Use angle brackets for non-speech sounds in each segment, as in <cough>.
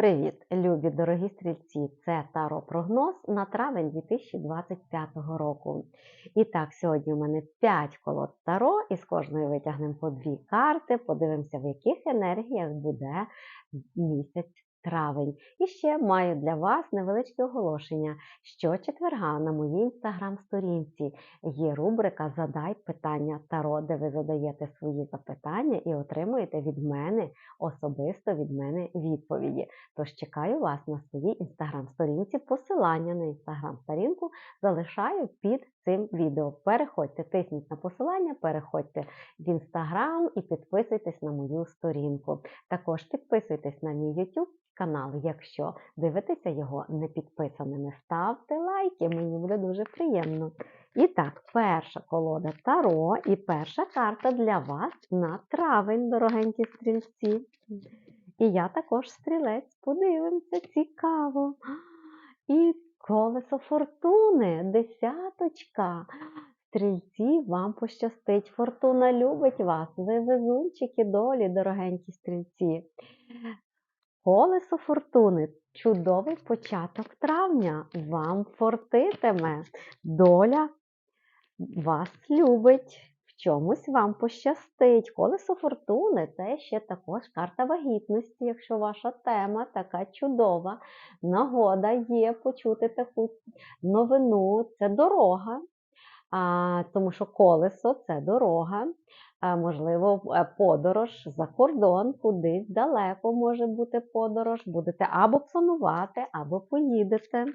Привіт, любі дорогі стрільці! Це Таро прогноз на травень 2025 року. І так, сьогодні у мене 5 колод Таро, і з кожної витягнемо по дві карти. Подивимося, в яких енергіях буде місяць травень. І ще маю для вас невеличке оголошення. Щочетверга на моїй інстаграм-сторінці є рубрика Задай питання Таро, де ви задаєте свої запитання і отримуєте від мене особисто від мене відповіді. Тож чекаю вас на своїй інстаграм-сторінці. Посилання на інстаграм-сторінку залишаю під цим відео. Переходьте, тисніть на посилання, переходьте в інстаграм і підписуйтесь на мою сторінку. Також підписуйтесь на мій YouTube канал, якщо дивитеся його не підписаними. Ставте лайки, мені буде дуже приємно. І так, перша колода Таро і перша карта для вас на травень, дорогенькі стрільці. І я також стрілець, подивимося, цікаво. І колесо фортуни, десяточка. Стрільці, вам пощастить. Фортуна любить вас. Ви везунчики долі, дорогенькі стрільці. Колесо фортуни чудовий початок травня. Вам фортитиме. Доля вас любить. В чомусь вам пощастить. Колесо фортуни це ще також карта вагітності, якщо ваша тема така чудова. Нагода є почути таку новину. Це дорога, тому що колесо це дорога можливо, е, подорож за кордон, кудись далеко може бути подорож. Будете або планувати, або поїдете.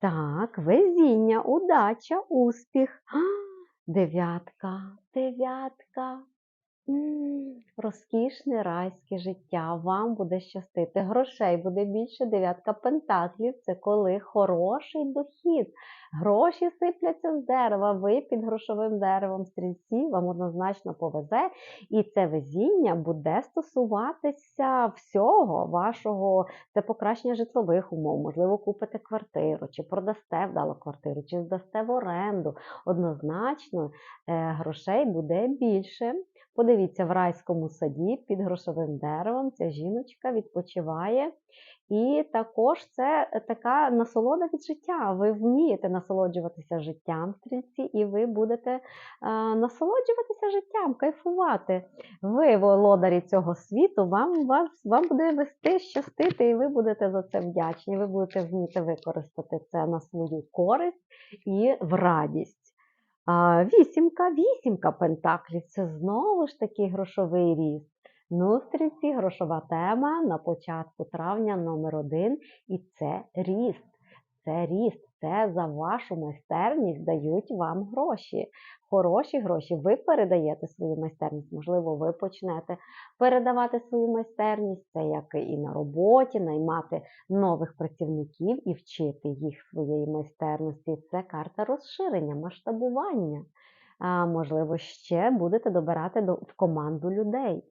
Так, везіння, удача, успіх. <gasps> Дев'ятка, дев'ятка. Розкішне райське життя, вам буде щастити. Грошей буде більше дев'ятка пентаклів це коли хороший дохід. Гроші сипляться з дерева, ви під грошовим деревом стрільці, вам однозначно повезе. І це везіння буде стосуватися всього вашого, це покращення житлових умов, можливо, купите квартиру, чи продасте вдало квартиру, чи здасте в оренду. Однозначно, е, грошей буде більше. Подивіться, в райському саді під грошовим деревом ця жіночка відпочиває. І також це така насолода від життя. Ви вмієте насолоджуватися життям стрільці, і ви будете е, насолоджуватися життям, кайфувати. Ви, володарі цього світу, вам вас, вам буде вести, щастити, і ви будете за це вдячні. Ви будете вміти використати це на свою користь і в радість. Вісімка, вісімка пентаклів це знову ж таки грошовий ріст. Ну, стрільці, грошова тема на початку травня номер один. І це ріст. Це ріст, це за вашу майстерність дають вам гроші. Хороші гроші. Ви передаєте свою майстерність. Можливо, ви почнете передавати свою майстерність, це як і на роботі, наймати нових працівників і вчити їх своєї майстерності. Це карта розширення, масштабування. А, Можливо, ще будете добирати в команду людей.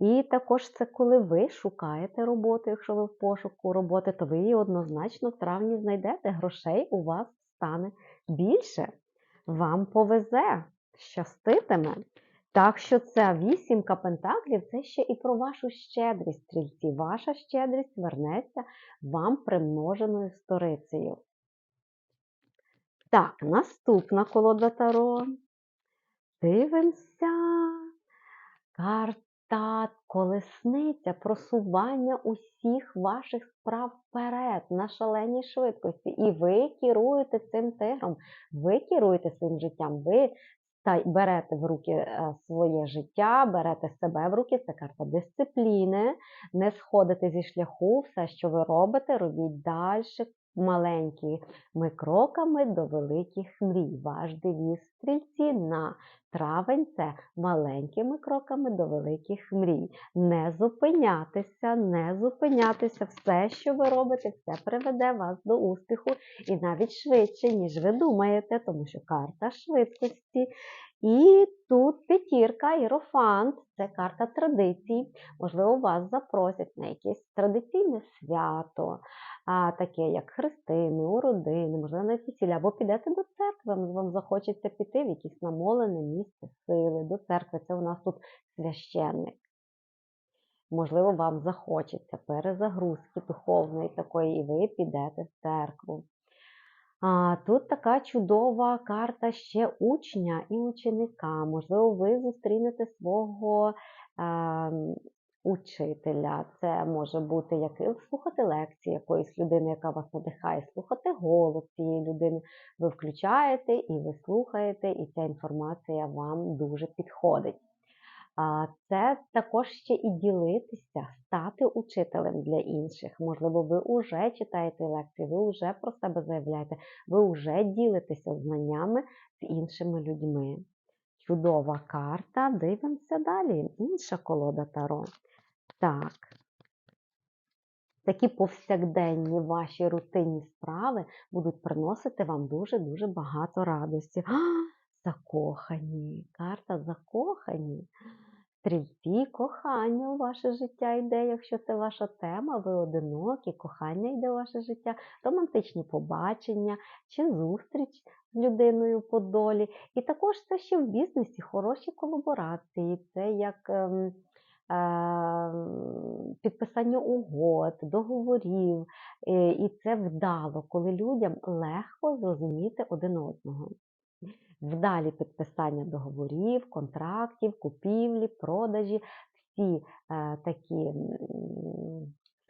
І також це коли ви шукаєте роботу, якщо ви в пошуку роботи, то ви її однозначно в травні знайдете. Грошей у вас стане більше. Вам повезе, щаститиме. Так що ця вісімка пентаклів це ще і про вашу щедрість, стрільці. Ваша щедрість вернеться вам примноженою сторицею. Так, наступна колода Таро. Дивимося. Карта та колесниця просування усіх ваших справ вперед на шаленій швидкості. І ви керуєте цим тигром, ви керуєте своїм життям, ви берете в руки е, своє життя, берете себе в руки, це карта дисципліни, не сходите зі шляху, все, що ви робите, робіть далі. Маленькими кроками до великих мрій. Ваш девіз стрільці на Травень це маленькими кроками до великих мрій. Не зупинятися, не зупинятися. Все, що ви робите, все приведе вас до успіху і навіть швидше, ніж ви думаєте, тому що карта швидкості. І тут п'ятірка, ірофант це карта традицій. Можливо, вас запросять на якесь традиційне свято, таке як хрестини, уродини, можливо, на весілля, або підете до церкви, вам захочеться піти в якесь намолене місце сили, до церкви. Це у нас тут священник. Можливо, вам захочеться перезагрузки духовної такої, і ви підете в церкву. А, тут така чудова карта ще учня і ученика. Можливо, ви зустрінете свого ем, учителя. Це може бути як слухати лекції якоїсь людини, яка вас надихає, слухати голос цієї людини. Ви включаєте і ви слухаєте, і ця інформація вам дуже підходить. Це також ще і ділитися, стати учителем для інших. Можливо, ви вже читаєте лекції, ви вже про себе заявляєте, ви вже ділитеся знаннями з іншими людьми. Чудова карта. Дивимося далі. Інша колода Таро. Так. Такі повсякденні ваші рутинні справи будуть приносити вам дуже-дуже багато радості. А, <gasps> закохані. Карта закохані. Стрільці, кохання у ваше життя йде, якщо це ваша тема, ви одинокі, кохання йде у ваше життя, романтичні побачення чи зустріч з людиною по долі. І також це ще в бізнесі хороші колаборації, це як ем, ем, підписання угод, договорів. Е, і це вдало, коли людям легко зрозуміти один одного. Вдалі підписання договорів, контрактів, купівлі, продажі, всі е, такі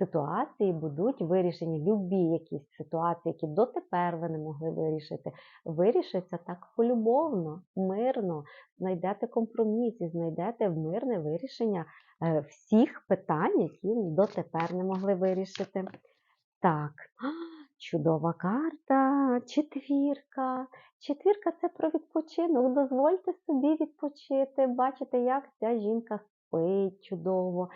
ситуації будуть вирішені, любі якісь ситуації, які дотепер ви не могли вирішити, вирішиться так полюбовно, мирно, знайдете компроміс і знайдете мирне вирішення е, всіх питань, які дотепер не могли вирішити. Так. Чудова карта, четвірка. Четвірка це про відпочинок. Дозвольте собі відпочити. Бачите, як ця жінка спить чудово.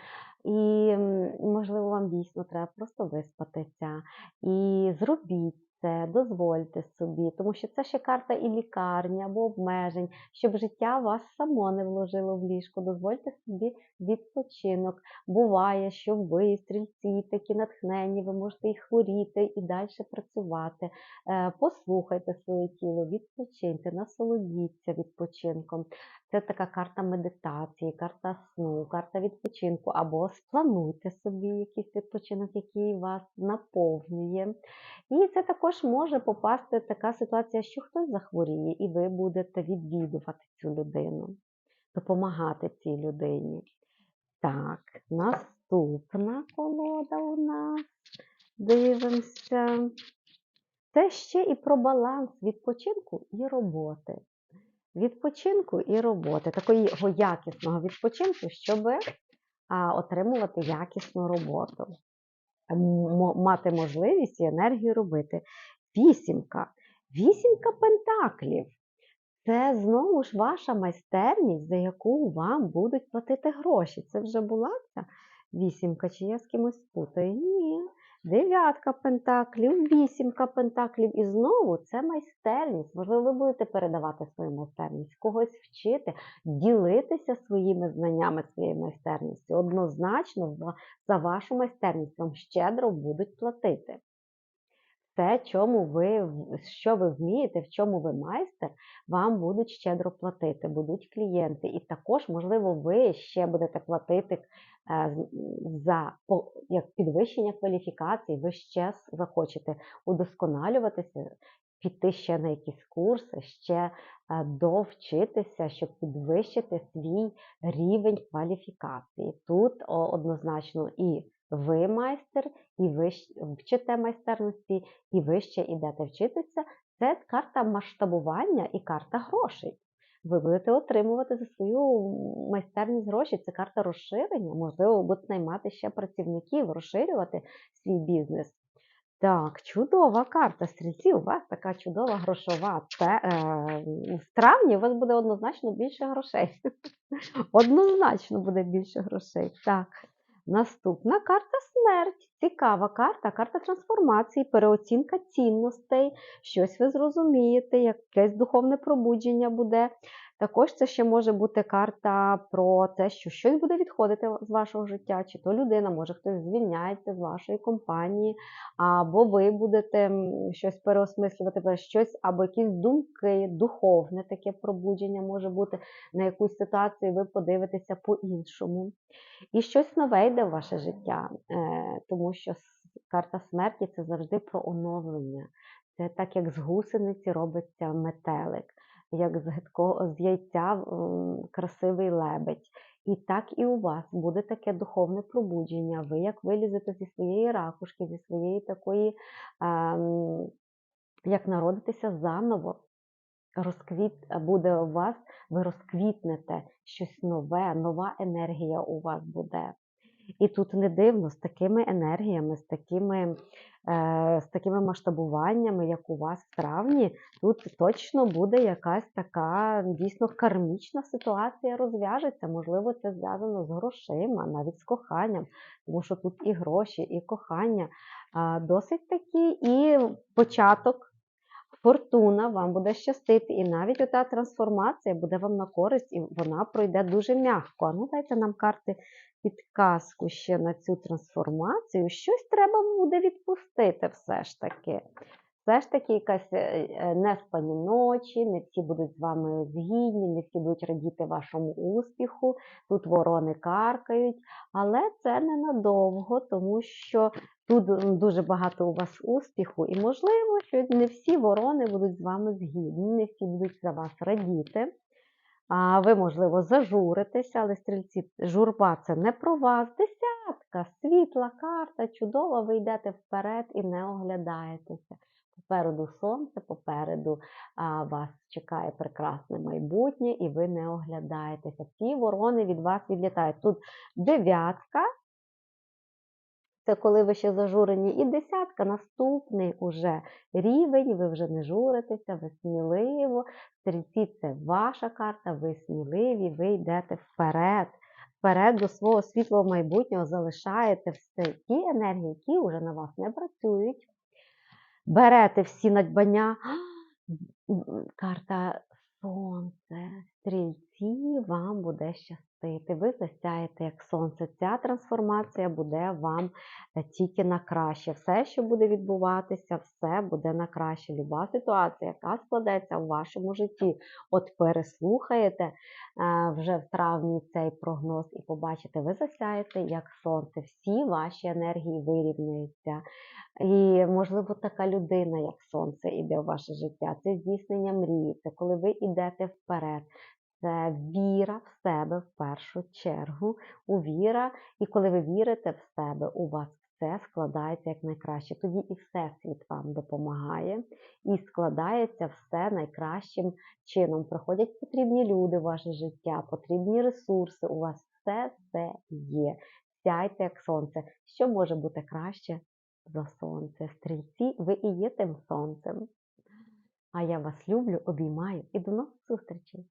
І, можливо, вам дійсно треба просто виспатися. І зробіть це, дозвольте собі, тому що це ще карта і лікарні або обмежень, щоб життя вас само не вложило в ліжко. Дозвольте собі відпочинок. Буває, що ви, стрільці, такі натхнені, ви можете і хворіти, і далі працювати. Е, послухайте своє тіло, відпочиньте, насолодіться відпочинком. Це така карта медитації, карта сну, карта відпочинку, або сплануйте собі якийсь відпочинок, який вас наповнює. І це також може попасти така ситуація, що хтось захворіє, і ви будете відвідувати цю людину, допомагати цій людині. Так, наступна колода у нас. Дивимося. Це ще і про баланс відпочинку і роботи відпочинку і роботи, такого якісного відпочинку, щоб отримувати якісну роботу, мати можливість і енергію робити. Вісімка. Вісімка пентаклів. Це знову ж ваша майстерність, за яку вам будуть платити гроші. Це вже була ця вісімка, чи я з кимось спутаю? Ні дев'ятка пентаклів, вісімка пентаклів. І знову це майстерність. Можливо, ви будете передавати свою майстерність, когось вчити, ділитися своїми знаннями, своєю майстерністю. Однозначно, за вашу майстерність вам щедро будуть платити. Те, чому ви, що ви вмієте, в чому ви майстер, вам будуть щедро платити, будуть клієнти. І також, можливо, ви ще будете платити Е, за як підвищення кваліфікації, ви ще захочете удосконалюватися, піти ще на якісь курси, ще е, довчитися, щоб підвищити свій рівень кваліфікації. Тут однозначно і ви майстер, і ви вчите майстерності, і ви ще йдете вчитися. Це карта масштабування і карта грошей ви будете отримувати за свою майстерність гроші. Це карта розширення, можливо, ви будете наймати ще працівників, розширювати свій бізнес. Так, чудова карта стрільці, у вас така чудова грошова. Це, е, В травні у вас буде однозначно більше грошей. <laughs> Однозначно буде більше грошей. Так, Наступна карта смерть. Цікава карта, карта трансформації, переоцінка цінностей, щось ви зрозумієте, якесь духовне пробудження буде. Також це ще може бути карта про те, що щось буде відходити з вашого життя, чи то людина, може хтось звільняється з вашої компанії, або ви будете щось переосмислювати, щось, або якісь думки, духовне таке пробудження може бути на якусь ситуацію, ви подивитеся по-іншому. І щось нове йде в ваше життя, е, тому що карта смерті це завжди про оновлення. Це так, як з гусениці робиться метелик, як з, гидко, з яйця красивий лебедь. І так і у вас буде таке духовне пробудження. Ви як вилізете зі своєї ракушки, зі своєї такої, ем, як народитися заново, розквіт буде у вас, ви розквітнете щось нове, нова енергія у вас буде. І тут не дивно, з такими енергіями, з такими, е, з такими масштабуваннями, як у вас в травні, тут точно буде якась така дійсно кармічна ситуація розв'яжеться. Можливо, це зв'язано з грошима, навіть з коханням, тому що тут і гроші, і кохання а, досить такі, і початок. Фортуна вам буде щастити, і навіть ота трансформація буде вам на користь, і вона пройде дуже м'яко. А Ну, дайте нам карти підказку ще на цю трансформацію. Щось треба буде відпустити все ж таки. Все ж таки, якась е, е, неспані ночі, не всі будуть з вами згідні, не всі будуть радіти вашому успіху. Тут ворони каркають, але це ненадовго, тому що тут дуже багато у вас успіху, і можливо, що не всі ворони будуть з вами згідні, не всі будуть за вас радіти. А ви, можливо, зажуритеся, але стрільці, журба це не про вас. Десятка, світла карта, чудова, ви йдете вперед і не оглядаєтеся. Попереду сонце, попереду а, вас чекає прекрасне майбутнє, і ви не оглядаєтеся. Всі ворони від вас відлітають. Тут дев'ятка, це коли ви ще зажурені, і десятка, наступний уже рівень, ви вже не журитеся, ви сміливо. Стрільці це ваша карта, ви сміливі, ви йдете вперед. Вперед до свого світлого майбутнього залишаєте все ті енергії, які вже на вас не працюють. Берете всі надбання. <gasps> Карта Сонце, стрільці вам буде щастити. Ви засяєте як сонце. Ця трансформація буде вам е, тільки на краще. Все, що буде відбуватися, все буде на краще. Люба ситуація, яка складеться в вашому житті. От переслухаєте е, вже в травні цей прогноз і побачите, ви засяєте як сонце. Всі ваші енергії вирівняються. І, можливо, така людина, як сонце, іде в ваше життя. Це здійснення мрії, це коли ви йдете вперед. Це віра в себе в першу чергу. У віра, і коли ви вірите в себе, у вас все складається як найкраще. Тоді і Всесвіт вам допомагає, і складається все найкращим чином. Приходять потрібні люди в ваше життя, потрібні ресурси. У вас все це є. Сяйте як сонце. Що може бути краще за сонце? Стрільці, ви і є тим сонцем. А я вас люблю, обіймаю і до нових зустрічей!